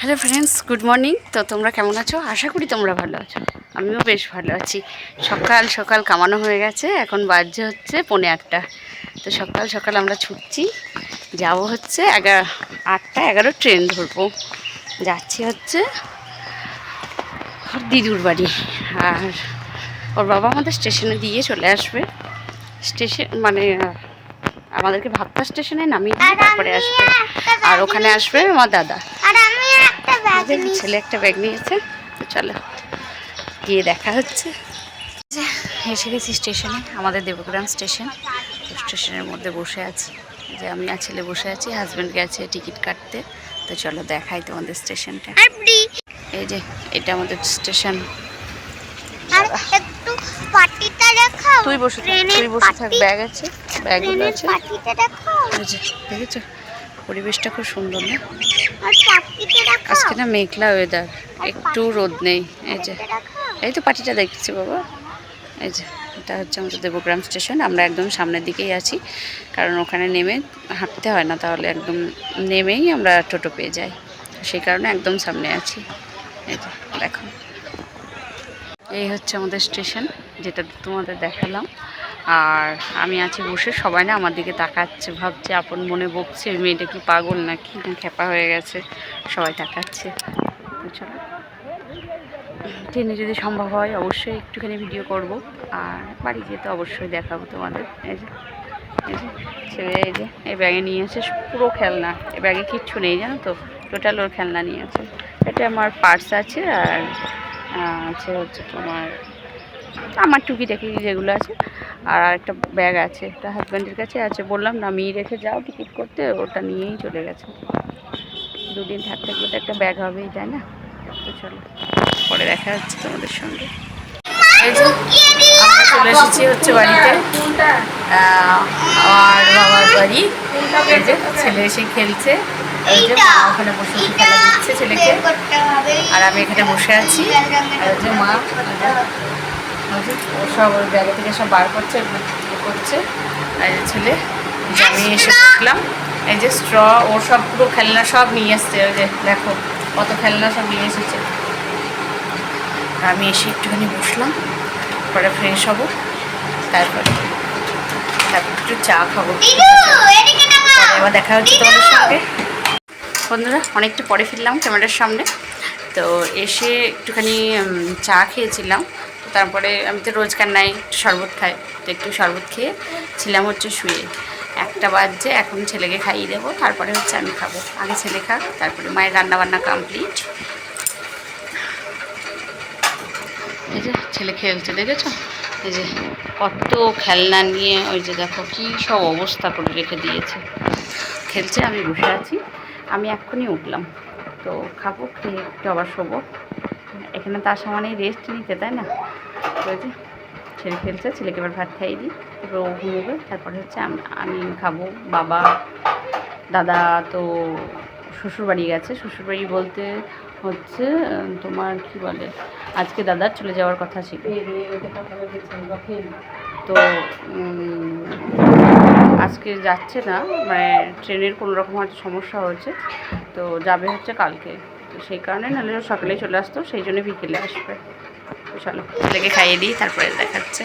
Hello friends good morning তো তোমরা কেমন আছো? আশা করি তোমরা ভালো আছো। আমিও বেশ ভালো আছি। সকাল সকাল কামানো হয়ে গেছে এখন বাজছে হচ্ছে পৌনে আটটা। তো সকাল সকাল আমরা ছুটছি। যাব হচ্ছে এগারো আটটা এগারো ট্রেন ধরবো। যাচ্ছি হচ্ছে ওর দিদুর বাড়ি। আর ওর বাবা আমাদের স্টেশনে দিয়ে চলে আসবে। স্টেশন মানে আমাদেরকে ভাবতা স্টেশনে নামিয়ে দিয়ে তারপরে আসবে। আর ওখানে আসবে আমার দাদা। ছেলে একটা ব্যাগ নিয়েছে। তো চলো গিয়ে দেখা হচ্ছে। এসে গেছি স্টেশনে আমাদের দেবগ্রাম স্টেশন। স্টেশনের মধ্যে বসে আছি। যে আমি আর ছেলে বসে আছি হাজব্যান্ড গেছে টিকিট কাটতে। তো চলো দেখাই তোমাদের স্টেশনটা। এই যে এটা আমাদের স্টেশন। তুই বসে থাক তুই বসে থাক ব্যাগ আছে ব্যাগগুলো আছে। দেখেছ? পরিবেশটা খুব সুন্দর না? আজকে না মেঘলা ওয়েদার একটু রোদ নেই। এই যে এই তো পার্টিটা দেখছি বাবা। এই যে এটা হচ্ছে আমাদের দেবগ্রাম স্টেশন আমরা একদম সামনের দিকেই আছি। কারণ ওখানে নেমে হাঁটতে হয় না তাহলে একদম নেমেই আমরা টোটো পেয়ে যাই। সেই কারণে একদম সামনে আছি। এই যে দেখো। এই হচ্ছে আমাদের স্টেশন যেটা তোমাদের দেখালাম। আর আমি আছি বসে, সবাই না আমার দিকে তাকাচ্ছে, ভাবছে, আপন মনে বকছে মেয়েটা কি পাগল নাকি? না খেপা হয়ে গেছে, সবাই তাকাচ্ছে। চলো ট্রেনে যদি সম্ভব হয়, অবশ্যই একটুখানি ভিডিও করব। আর বাড়ি গিয়ে তো অবশ্যই দেখাবো তোমাদের। এই যে ছেলে এই যে, এই ব্যাগে নিয়ে আছে পুরো খেলনা। এই ব্যাগে কিচ্ছু নেই, জানো তো? টোটাল ওর খেলনা নিয়ে আছে। এটা আমার পার্স আছে আর আছে হচ্ছে তোমার, আমার টুকিটাকি যেগুলো আছে। আর একটা ব্যাগ আছে একটা হাজব্যান্ডের কাছে আছে, বললাম না নামিয়ে রেখে যাও টিকিট করতে। ওটা নিয়েই চলে গেছে। দুদিন থাকতে গেলে তো একটা ব্যাগ হবেই, তাই না? তো চলো, পরে দেখা যাচ্ছে তোমাদের সঙ্গে। আমরা চলে এসেছি হচ্ছে বাড়িতে। আমার বাবার বাড়ি। ছেলে এসে খেলছে। ওখানে বসে খেলা দিচ্ছে ছেলেকে। আর আমি এখানে বসে আছি। আর মা। সব ওই ব্যাগে থেকে সব বার করছে করছে। আর ছেলে আমি এসে দেখলাম। এই যে স্ট্র ও সব পুরো খেলনা সব নিয়ে এসছে ওই যে দেখো কত খেলনা সব নিয়ে এসেছে। আমি এসে একটুখানি বসলাম পরে ফ্রেশ হব তারপরে তারপর একটু চা খাব। আবার দেখা হচ্ছে তোমাদের সঙ্গে। বন্ধুরা অনেকটা পরে ফিরলাম ক্যামেরার সামনে। তো এসে একটুখানি চা খেয়েছিলাম। তারপরে আমি তো রোজকার নাই শরবত খাই, তো একটু শরবত খেয়ে ছিলাম হচ্ছে শুয়ে। একটা বাজছে এখন ছেলেকে খাইয়ে দেবো, তারপরে হচ্ছে আমি খাব। আগে ছেলে খাক, তারপরে মায়ের রান্নাবান্না কমপ্লিট এই যে ছেলে খেলছে, দেখেছ? এই যে কত খেলনা নিয়ে, ওই যে দেখো কী সব অবস্থা করে রেখে দিয়েছে। খেলছে, আমি বসে আছি, আমি এক্ষুনি উঠলাম। তো খাব, খেয়ে একটু আবার শোবো। এখানে তার সমানেই রেস্ট নিতে, তাই না? যে ছেলে খেলছে ছেলেকে এবার ভাত খাইয়ে দিই। এবার ও ঘুমোবে, তারপরে হচ্ছে আম- আমি খাব। বাবা, দাদা তো শ্বশুরবাড়ি গেছে। শ্বশুরবাড়ি বলতে হচ্ছে তোমার কি বলে? আজকে দাদার চলে যাওয়ার কথা ছিল। তো আজকে যাচ্ছে না। মানে ট্রেনের কোনো রকম হয়তো সমস্যা হয়েছে। তো যাবে হচ্ছে কালকে। তো সেই কারণে, নাহলে ও সকালেই চলে আসতো, সেই জন্য বিকেলে আসবে। চলো ছেলেকে খাইয়ে দিই, তারপরে দেখাচ্ছে।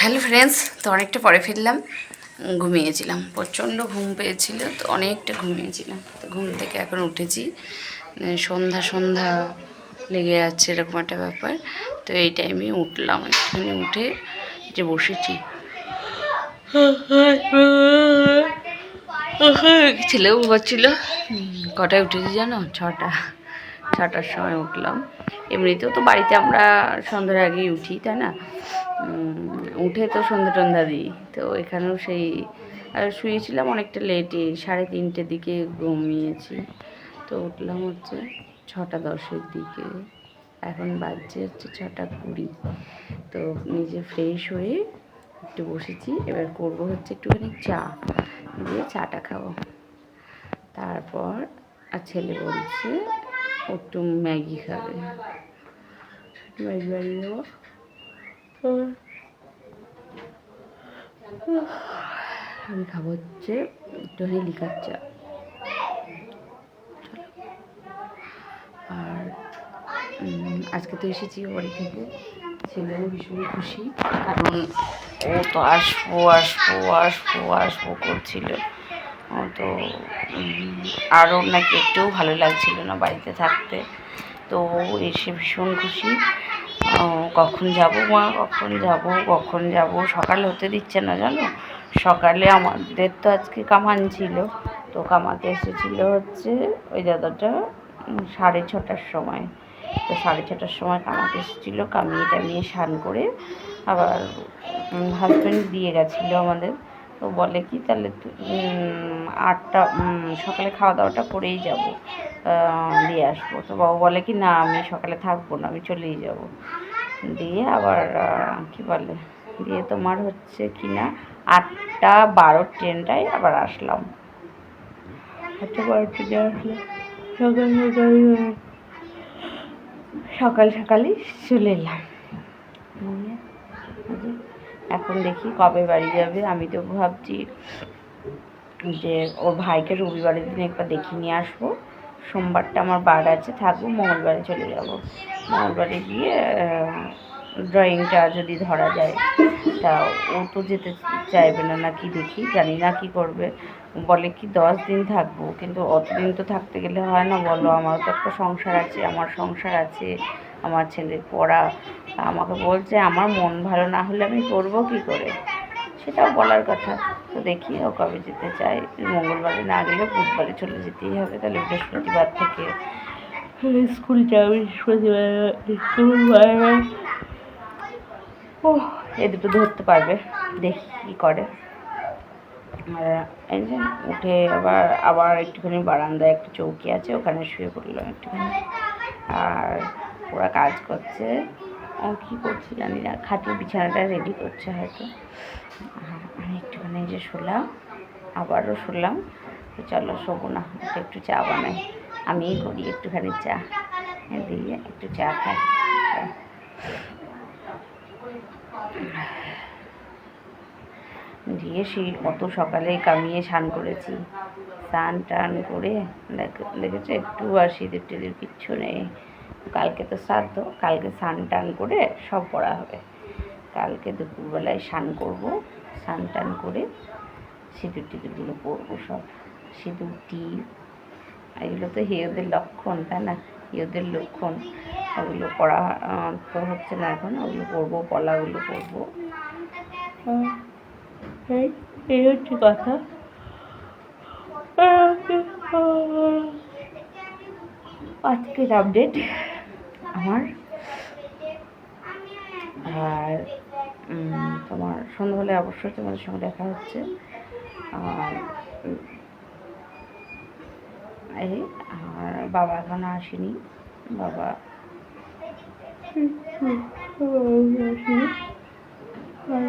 হ্যালো ফ্রেন্ডস, তো অনেকটা পরে ফিরলাম। ঘুমিয়েছিলাম, প্রচণ্ড ঘুম পেয়েছিল, তো অনেকটা ঘুমিয়েছিলাম। তো ঘুম থেকে এখন উঠেছি। সন্ধ্যা সন্ধ্যা লেগে যাচ্ছে এরকম একটা ব্যাপার। তো এই টাইমে উঠলাম, একটুখানি উঠে যে বসেছি। ছেলেও ঘুমাচ্ছিল। কটায় উঠেছি জানো? ছটা। ছটার সময় উঠলাম। এমনিতেও তো বাড়িতে আমরা সন্ধ্যার আগেই উঠি, তাই না? উঠে তো সন্ধ্যা টন্ধা দিই। তো এখানেও সেই, আর শুয়েছিলাম অনেকটা লেটে, সাড়ে তিনটের দিকে ঘুমিয়েছি। তো উঠলাম হচ্ছে ছটা দশের দিকে। এখন বাজছে হচ্ছে ছটা কুড়ি। তো নিজে ফ্রেশ হয়ে একটু বসেছি। এবার করব হচ্ছে একটুখানি চা, দিয়ে চাটা খাব। তারপর আর ছেলে বলছে একটু ম্যাগি খাবে। ম্যাগি আমি খাব হচ্ছে একটুখানি লিকার চা। আর আজকে তো এসেছি বাড়ি থেকে। ছেলেও ভীষণ খুশি। কারণ ও তো আসব আসব আসব আসব করছিল। তো আরও নাকি একটুও ভালো লাগছিল না বাড়িতে থাকতে। তো এসে ভীষণ খুশি। কখন যাব মা? কখন যাব? কখন যাব? সকালে হতে দিচ্ছে না জানো? সকালে আমাদের তো আজকে কামান ছিল। তো কামাতে এসেছিল হচ্ছে ওই দাদাটা সাড়ে ছটার সময়। তো সাড়ে ছটার সময় কামাতে এসেছিল, কামিয়ে টামিয়ে স্নান করে আবার হাজব্যান্ড দিয়ে গেছিল আমাদের। তো বলে কি, তাহলে আটটা সকালে খাওয়া দাওয়াটা করেই যাব দিয়ে আসব। তো বাবু বলে কি, না, আমি সকালে থাকব না, আমি চলেই যাব। দিয়ে আবার কি বলে, দিয়ে তোমার হচ্ছে কি না, আটটা বারো ট্রেনটায় আবার আসলাম। আটটা বারো ট্রেনে আসলাম। সকাল সকাল সকাল সকালই চলে এলাম। এখন দেখি কবে বাড়ি যাবে, আমি তো ভাবছি যে ওর ভাইকে রবিবারের দিন একবার দেখিয়ে নিয়ে আসব। সোমবারটা আমার বার আছে, থাকব, মঙ্গলবারে চলে যাব। মঙ্গলবারে গিয়ে ড্রয়িংটা যদি ধরা যায়, তা ও তো যেতে চাইবে না নাকি দেখি, জানি না কি করবে। বলে কি দশ দিন থাকব, কিন্তু অতদিন তো থাকতে গেলে হয় না, বলো আমার তো একটা সংসার আছে, আমার সংসার আছে। আমার ছেলের পড়া, আমাকে বলছে, আমার মন ভালো না হলে আমি করব কি করে? সেটাও বলার কথা। তো দেখি ও কবে যেতে চায়। মঙ্গলবারে না গেলে বুধবারে চলে যেতেই হবে। তাহলে বৃহস্পতিবার থেকে স্কুল যাবে। বৃহস্পতিবার ও এ দুটো ধরতে পারবে। দেখি কী করে। এই যে উঠে আবার আবার একটুখানি বারান্দায় একটা চৌকি আছে, ওখানে শুয়ে পড়লাম একটুখানি। আর ওরা কাজ করছে। কী করছে জানি না খাটিয়ে বিছানাটা রেডি করছে হয়তো। আমি একটুখানি যে শুলাম, আবারও শুনলাম তো চলো শোবো না একটু চা বানাই। আমিই করি একটুখানি চা। দিয়ে একটু চা খাই। দিয়ে সেই অত সকালে কামিয়ে স্নান করেছি। স্নান টান করে, দেখ- দেখেছ? একটু আর সিঁদুর টিঁদুর কিচ্ছু নেই। কালকে তো শ্রাদ্ধ কালকে স্নান টান করে সব পড়া হবে। কালকে দুপুরবেলায় স্নান করব স্নান টান করে সিঁদুর টিঁদুরগুলো পরবো সব। সিঁদুর টিপ এগুলো তো হিরোদের লক্ষণ তাই না? হিরোদের লক্ষণ। ওগুলো পড়া তো হচ্ছে না এখন ওগুলো পরবো পলাগুলো আহ, এই এই হচ্ছে কথা। আজকের আপডেট আমার আর তোমার সন্ধ্যাবেলায় অবশ্যই তোমাদের সঙ্গে দেখা হচ্ছে। আর এই আর বাবা এখনও আসেনি। বাবা আসেনি। আর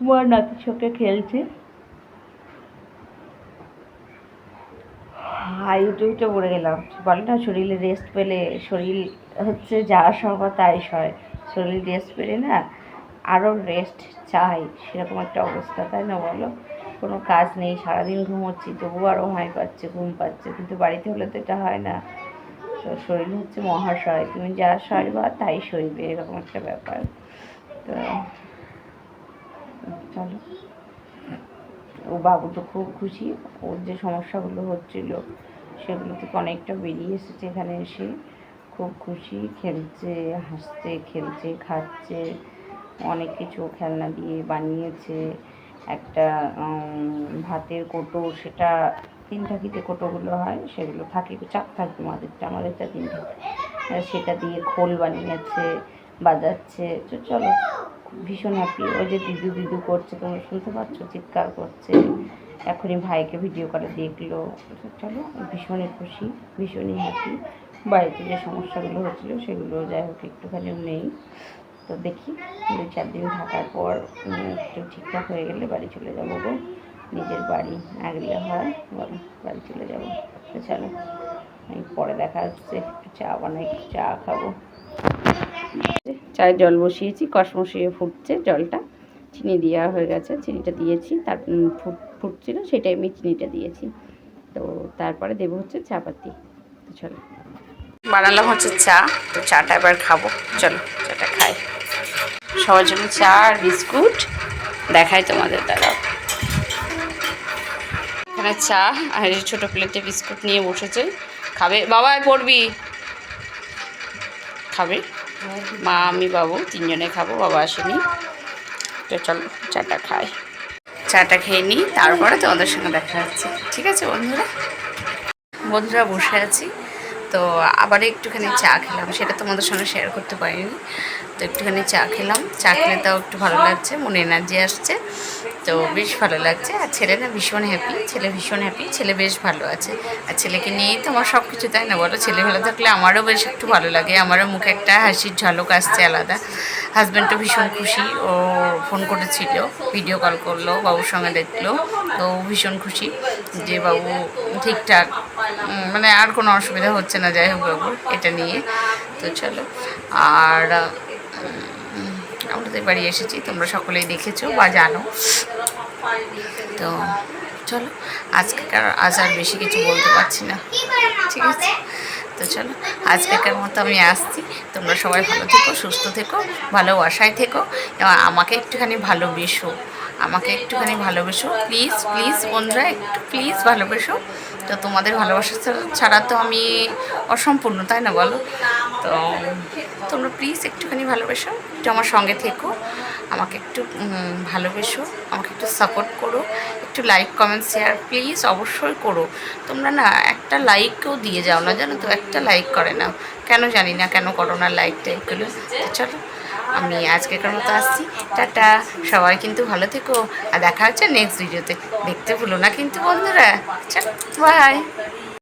আমার নাতির সঙ্গে খেলছে। হাই উঠে উঠে পড়ে গেলাম। বলে না, শরীরে রেস্ট পেলে শরীর হচ্ছে যা সবার তাই হয়। শরীর রেস্ট পেলে না আরও রেস্ট চাই, সেরকম একটা অবস্থা, তাই না বলো? কোনো কাজ নেই, সারাদিন ঘুমোচ্ছি, তবুও আরও হাই পাচ্ছে, ঘুম পাচ্ছে, কিন্তু বাড়িতে হলে তো এটা হয় না। তো শরীর হচ্ছে মহাশয়, তুমি যা সইবা তাই সইবে, এরকম একটা ব্যাপার। তো চলো। ও বাবু তো খুব খুশি, ওর যে সমস্যাগুলো হচ্ছিল সেগুলো থেকে অনেকটা বেরিয়ে এসেছে এখানে এসে। খুব খুশি, খেলছে, হাসছে, খেলছে, খাচ্ছে, অনেক কিছু খেলনা দিয়ে বানিয়েছে। একটা ভাতের কোটো, সেটা তিন থাকিতে কোটোগুলো হয়, সেগুলো থাকে, চাপ থাকবে আমাদেরটা আমাদেরটা তিন থাকে সেটা দিয়ে খোল বানিয়েছে, বাজাচ্ছে। চলো ভীষণ হ্যাপি ওই যে দিদু দিদু করছে তোমরা শুনতে পাচ্ছ? চিৎকার করছে। এখনই ভাইকে ভিডিও করে দেখল। চলো ভীষণই খুশি, ভীষণই হ্যাপি বাড়িতে যে সমস্যাগুলো হচ্ছিল সেগুলো যাই হোক একটুখানিও নেই। তো দেখি দু চার দিন থাকার পর একটু ঠিকঠাক হয়ে গেলে বাড়ি চলে যাব গো। নিজের বাড়ি না গেলে হয়, বলো, বাড়ি চলে যাব। তো চলো পরে দেখা হচ্ছে চা বানাই চা খাব। চায়ের জল বসিয়েছি কসমসিয়ে ফুটছে জলটা। চিনি দেওয়া হয়ে গেছে, চিনিটা দিয়েছি, তার ফুট, ফুটছিল সেই টাইমে চিনিটা দিয়েছি। তো তারপরে দেবো হচ্ছে চা পাতি চলো। বানালাম হচ্ছে চা, তো চাটা এবার খাব। চলো, চাটা খাই। সবার জন্য চা আর বিস্কুট দেখাই তোমাদের দ্বারা এখানে চা আর ছোটো প্লেটে বিস্কুট নিয়ে বসেছে। খাবে? বাবা পড়বি। খাবে? মা, আমি, বাবু তিনজনে খাব, বাবা আসেনি। তো চলো, চাটা খাই। চাটা খেয়ে নিই, তারপরে তোমাদের সঙ্গে দেখা যাচ্ছে ঠিক আছে, বন্ধুরা? বন্ধুরা, বসে আছি। তো আবার একটুখানি চা খেলাম, সেটা তোমাদের সঙ্গে শেয়ার করতে পারিনি। তো একটুখানি চা খেলাম। চা খেলে তাও একটু ভালো লাগছে, মনে এনার্জি আসছে। তো বেশ ভালো লাগছে। আর ছেলে না ভীষণ হ্যাপি ছেলে ভীষণ হ্যাপি ছেলে বেশ ভালো আছে। আর ছেলেকে নিয়েই তো আমার সব কিছু তাই না বলো? ছেলে ভালো থাকলে আমারও বেশ একটু ভালো লাগে। আমারও মুখে একটা হাসির ঝলক আসছে আলাদা। হাজব্যান্ডও ভীষণ খুশি। ও ফোন করেছিল ভিডিও কল করল, বাবুর সঙ্গে দেখল। তো ভীষণ খুশি যে বাবু ঠিকঠাক। মানে আর কোনো অসুবিধা হচ্ছে না। যাই হোক বাবুর এটা নিয়ে। তো চলো। আর আমাদের বাড়ি এসেছি, তোমরা সকলেই দেখেছ বা জানো। তো চলো, আজকেকার আজ আর বেশি কিছু বলতে পারছি না। ঠিক আছে? তো চলো, আজকেকার মতো আমি আসছি। তোমরা সবাই ভালো থেকো, সুস্থ থেকো, ভালোবাসায় থেকো, এবং আমাকে একটুখানি ভালোবেসো। আমাকে একটুখানি ভালোবেসো। প্লিজ প্লিজ বন্ধুরা, একটু প্লিজ ভালোবেসো। তো তোমাদের ভালোবাসা ছাড়া- তো আমি অসম্পূর্ণ, তাই না বলো? তো তোমরা প্লিজ একটুখানি ভালোবেসো, একটু আমার সঙ্গে থেকো। আমাকে একটু ভালোবেসো, আমাকে একটু সাপোর্ট করো, একটু লাইক কমেন্ট শেয়ার প্লিজ অবশ্যই করো। তোমরা না একটা লাইকও দিয়ে যাও না, জানো তো? একটা লাইক করে না কেন জানি না, কেন করো না লাইক টাইকগুলো চলো। আমি আজকেকার মতো আসছি। টাটা। সবাই কিন্তু ভালো থেকো। আর দেখা হচ্ছে নেক্সট ভিডিওতে দেখতে ভুলো না কিন্তু বন্ধুরা। বাই